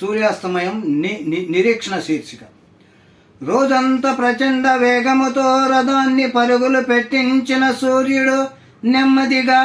సూర్యాస్తమయం ని- నిరీక్షణ శీర్షిక. రోజంతా ప్రచండ వేగముతో రథాన్ని పరుగులు పెట్టించిన సూర్యుడు నెమ్మదిగా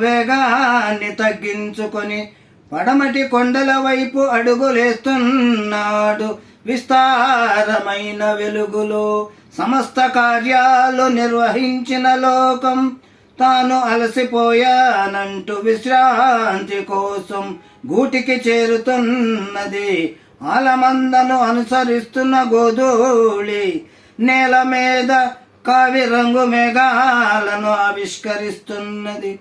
వేగాన్ని తగ్గించుకొని పడమటి కొండల వైపు అడుగులేస్తున్నాడు. విస్తారమైన వెలుగులో సమస్త కార్యాలు నిర్వహించిన లోకం తాను అలసిపోయానంటూ విశ్రాంతి కోసం గూటికి చేరుతున్నది. ఆలమందను అనుసరిస్తున్న గోధూళి నేల మీద కావి రంగు మేఘాలను ఆవిష్కరిస్తున్నది.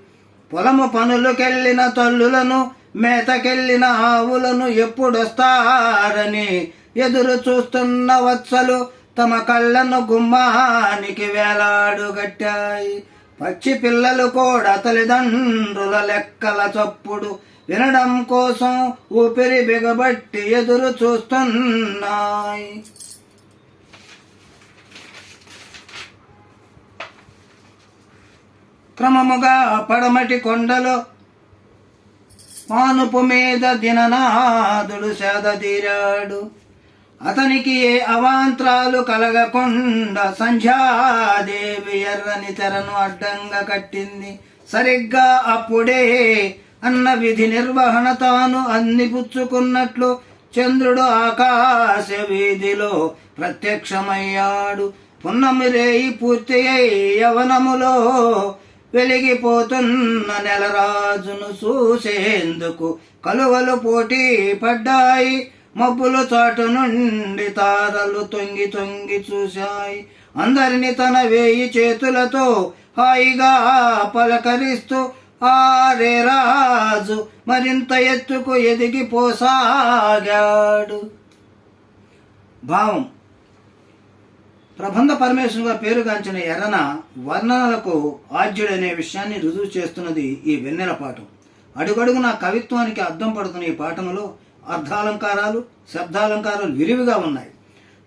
పొలము పనులకెళ్ళిన తల్లులను మేతకెళ్ళిన ఆవులను ఎప్పుడొస్తారని ఎదురు చూస్తున్న వత్సలు తమ కళ్ళను గుమ్మానికి వేలాడుగట్టాయి. పచ్చి పిల్లలు కూడా తల్లిదండ్రుల లెక్కల చప్పుడు వినడం కోసం ఊపిరి బిగబట్టి ఎదురు చూస్తున్నాయి. క్రమముగా పడమటి కొండలో పానుపు మీద దిననాథుడు సేదతీరాడు అతనికి ఏ అవాంతరాలు కలగకుండా సంధ్యాదేవి ఎర్రని తెరను అడ్డంగా కట్టింది. సరిగ్గా అప్పుడే అన్న విధి నిర్వహణ తాను అందిపుచ్చుకున్నట్లు చంద్రుడు ఆకాశ వీధిలో ప్రత్యక్షమయ్యాడు. పున్నమిరేయి పూర్తి అయి యవనములో వెలిగిపోతున్న నెలరాజును చూసేందుకు కలువలు పోటీ పడ్డాయి. మబ్బులు చాటు నుండి తారలు తొంగి తొంగి చూశాయి. అందరిని తన వేయి చేతులతో హాయిగా పలకరిస్తూ ఆరే రాజు మరింత ఎత్తుకు ఎదిగిపోసాగాడు భావం. ప్రబంధ పరమేశ్వరుగా పేరుగాంచిన ఎర్రన వర్ణనలకు ఆద్యుడనే విషయాన్ని రుజువు చేస్తున్నది ఈ వెన్నెల పాఠం. అడుగడుగున కవిత్వానికి అర్థం పడుతున్న ఈ పాఠంలో అర్థాలంకారాలు శబ్దాలంకారాలు విరివిగా ఉన్నాయి.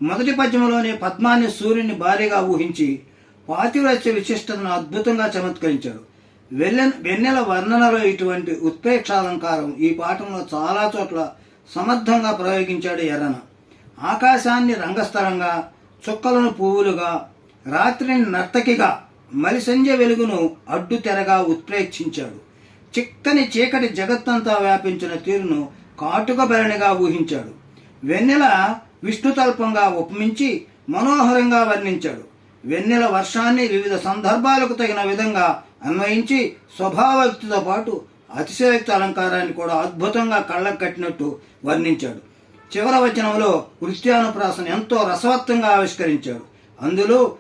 మొదటి పద్యంలోనే పద్మాన్ని సూర్యుని భారీగా ఊహించి పాతివ్రత్య విశిష్టతను అద్భుతంగా చమత్కరించాడు. వెన్నె వెన్నెల వర్ణనలో ఇటువంటి ఉత్ప్రేక్షాలంకారం ఈ పాఠంలో చాలా చోట్ల సమర్థంగా ప్రయోగించాడు ఎర్రన. ఆకాశాన్ని రంగస్థలంగా చుక్కలను పువ్వులుగా రాత్రిని నర్తకిగా మలిసంజ వెలుగును అడ్డు తెరగా ఉత్ప్రేక్షించాడు. చిక్కని చీకటి జగత్తంతా వ్యాపించిన తీరును కాటుక భరణిగా ఊహించాడు. వెన్నెల విష్ణుతల్పంగా ఉపమించి మనోహరంగా వర్ణించాడు. వెన్నెల వర్షాన్ని వివిధ సందర్భాలకు తగిన విధంగా అన్వయించి స్వభావక్తితో పాటు అతిశయక్తి అలంకారాన్ని కూడా అద్భుతంగా కళ్ళకు కట్టినట్టు వర్ణించాడు. చివర వచనంలో వృత్యానుప్రాసను ఎంతో రసవత్తంగా ఆవిష్కరించాడు. అందులో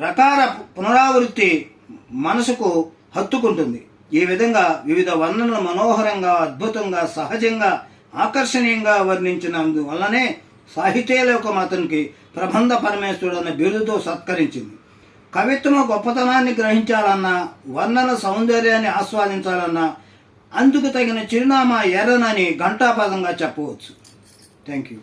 రకార పునరావృత్తి మనసుకు హత్తుకుంటుంది. ఈ విధంగా వివిధ వర్ణనలు మనోహరంగా అద్భుతంగా సహజంగా ఆకర్షణీయంగా వర్ణించినందువల్లనే సాహిత్యలోకం అతనికి ప్రబంధ పరమేశ్వరుడు అనే బిరుదుతో సత్కరించింది. కవిత్వం గొప్పతనాన్ని గ్రహించాలన్నా వర్ణన సౌందర్యాన్ని ఆస్వాదించాలన్నా అందుకు తగిన చిరునామా ఎర్రనని ఘంటాపదంగా చెప్పవచ్చు. Thank you